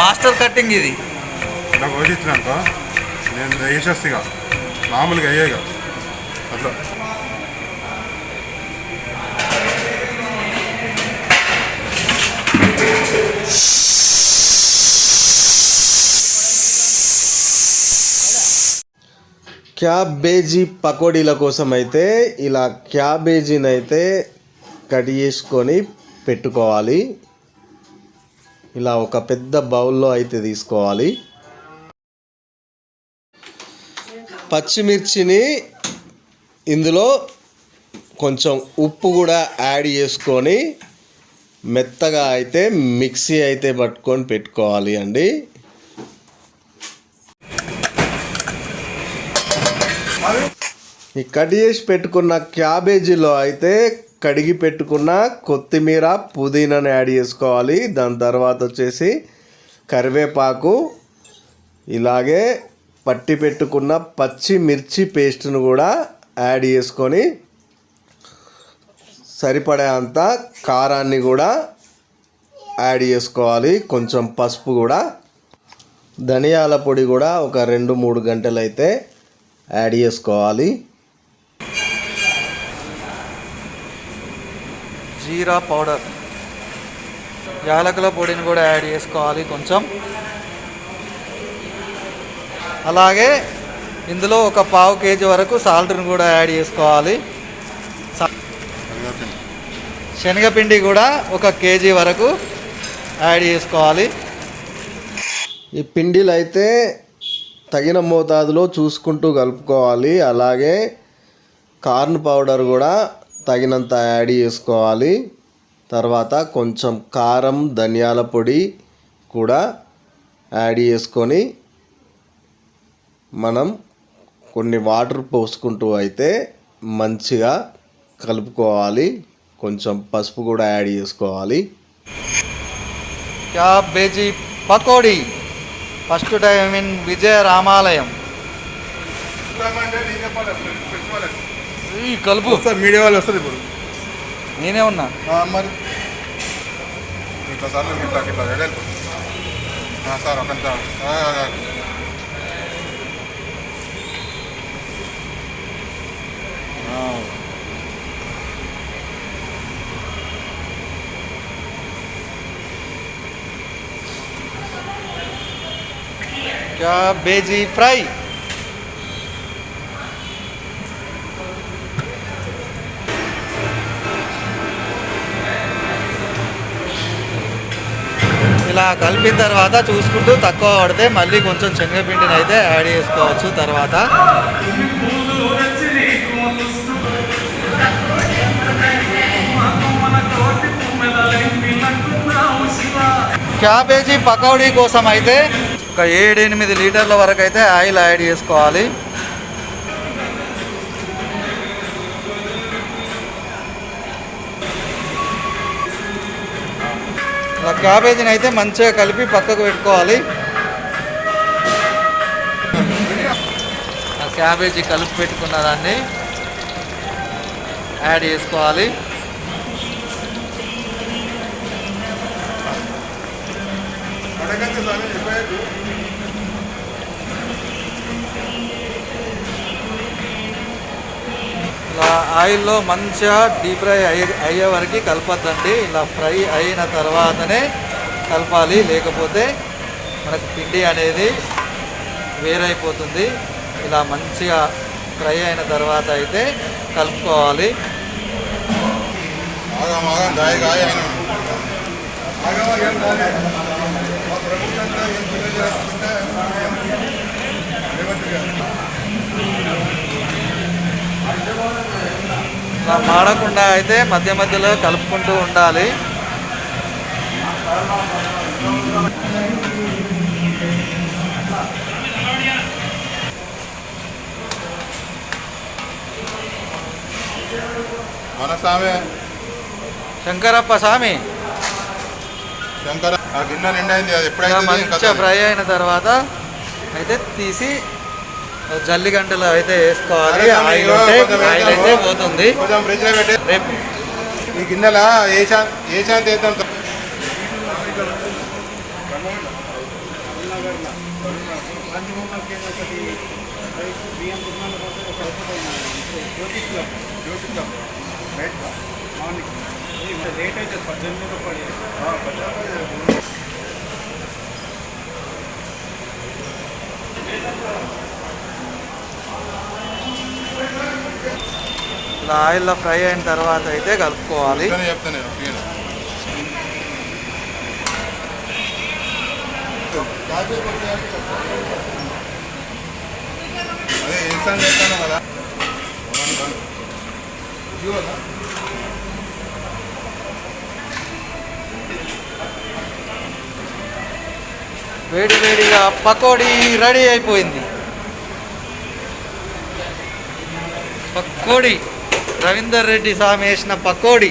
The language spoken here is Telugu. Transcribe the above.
మాస్టర్ కట్టింగ్ ఇది. ఇట్లా కోసిచ్చినానుకో నేను వేసేస్తా ఇక మామూలుగా అయ్యేగా అట్లా. క్యాబేజీ పకోడీల కోసం అయితే ఇలా క్యాబేజీని అయితే కట్ చేసుకొని పెట్టుకోవాలి. ఇలా ఒక పెద్ద బౌల్లో అయితే తీసుకోవాలి. పచ్చిమిర్చిని ఇందులో కొంచెం ఉప్పు కూడా యాడ్ చేసుకొని మెత్తగా అయితే మిక్సీ అయితే పట్టుకొని పెట్టుకోవాలి అండి. ఈ కట్ చేసి పెట్టుకున్న క్యాబేజీలో అయితే కడిగి పెట్టుకున్న కొత్తిమీర పుదీనాని యాడ్ చేసుకోవాలి. దాని తర్వాత వచ్చేసి కరివేపాకు ఇలాగే పట్టి పెట్టుకున్న పచ్చిమిర్చి పేస్ట్ను కూడా యాడ్ చేసుకొని సరిపడే అంత కారాన్ని కూడా యాడ్ చేసుకోవాలి. కొంచెం పసుపు కూడా. ధనియాల పొడి కూడా ఒక రెండు మూడు గంటలు అయితే యాడ్ చేసుకోవాలి. జీరా పౌడర్. యాలకుల పొడిని కూడా యాడ్ చేసుకోవాలి కొంచెం. అలాగే ఇందులో ఒక పావు కేజీ వరకు సాల్ట్ని కూడా యాడ్ చేసుకోవాలి. శనగపిండి కూడా ఒక కేజీ వరకు యాడ్ చేసుకోవాలి. ఈ పిండిలు అయితే తగిన మోతాదులో చూసుకుంటూ కలుపుకోవాలి. అలాగే కార్న్ పౌడర్ కూడా తగినంత యాడ్ చేసుకోవాలి. తర్వాత కొంచెం కారం ధనియాల పొడి కూడా యాడ్ చేసుకొని మనం కొన్ని వాటర్ పోసుకుంటూ అయితే మంచిగా కలుపుకోవాలి. కొంచెం పసుపు కూడా యాడ్ చేసుకోవాలి. Cabbage pakoda? First time in విజయ రామాలయం ఈ కలుపు. వస్తుంది మీడియా వాళ్ళు వస్తుంది ఇప్పుడు. నేనే ఉన్నా. మరి. ఇట్లా ఇట్లా ఇట్లా సార్ ఒక ఆ, ఇలా కలిపిన తర్వాత చూసుకుంటూ తక్కువ పడితే మళ్ళీ కొంచెం శనగపిండిని అయితే యాడ్ చేసుకోవచ్చు తర్వాత. క్యాబేజీ పకోడీ కోసం అయితే ఒక ఏడెనిమిది లీటర్ల వరకు అయితే ఆయిల్ యాడ్ చేసుకోవాలి. ఇలా క్యాబేజీని అయితే మంచిగా కలిపి పక్కకు పెట్టుకోవాలి. ఆ క్యాబేజీ కలిపి పెట్టుకున్న దాన్ని యాడ్ చేసుకోవాలి. ఇలా ఆయిల్లో మంచిగా డీప్ ఫ్రై అయ్యే అయ్యే వరకు కలపద్దండి. ఇలా ఫ్రై అయిన తర్వాతనే కలపాలి. లేకపోతే మనకు పిండి అనేది వేరైపోతుంది. ఇలా మంచిగా ఫ్రై అయిన తర్వాత అయితే కలుపుకోవాలి. ఆగం ఆగం గాయ గాయ అయిన ఆగం ఆగం గాయ. మా ప్రభుత్వంతో ఏం తెలియజేస్తుంటే రేవంత్ గారు. ఇలా మాడకుండా అయితే మధ్య మధ్యలో కలుపుకుంటూ ఉండాలి. మన స్వామి శంకరప్ప స్వామి. శంకర గిన్నె నిండైంది అది ఎప్పుడైతే మంచిగా ఫ్రై అయిన తర్వాత అయితే తీసి జల్లిగంటలు అయితే వేసుకోవాలి. ఆయిల్ ఉంటే ఆయిల్ అయితే పోతుంది. కొంచెం ఫ్రిడ్జ్లో పెట్టి రేపు ఈ గిన్నెల? ఏ శా ఏ శాంతి వేద్దాం మార్నింగ్ అయితే పద్దెనిమిది రూపాయలు ఇలా ఆయిల్లో ఫ్రై అయిన తర్వాత అయితే కలుపుకోవాలి. వేడి వేడిగా పకోడీ రెడీ అయిపోయింది. పకోడీ. రవీందర్ రెడ్డి స్వామి వేసిన పకోడీ.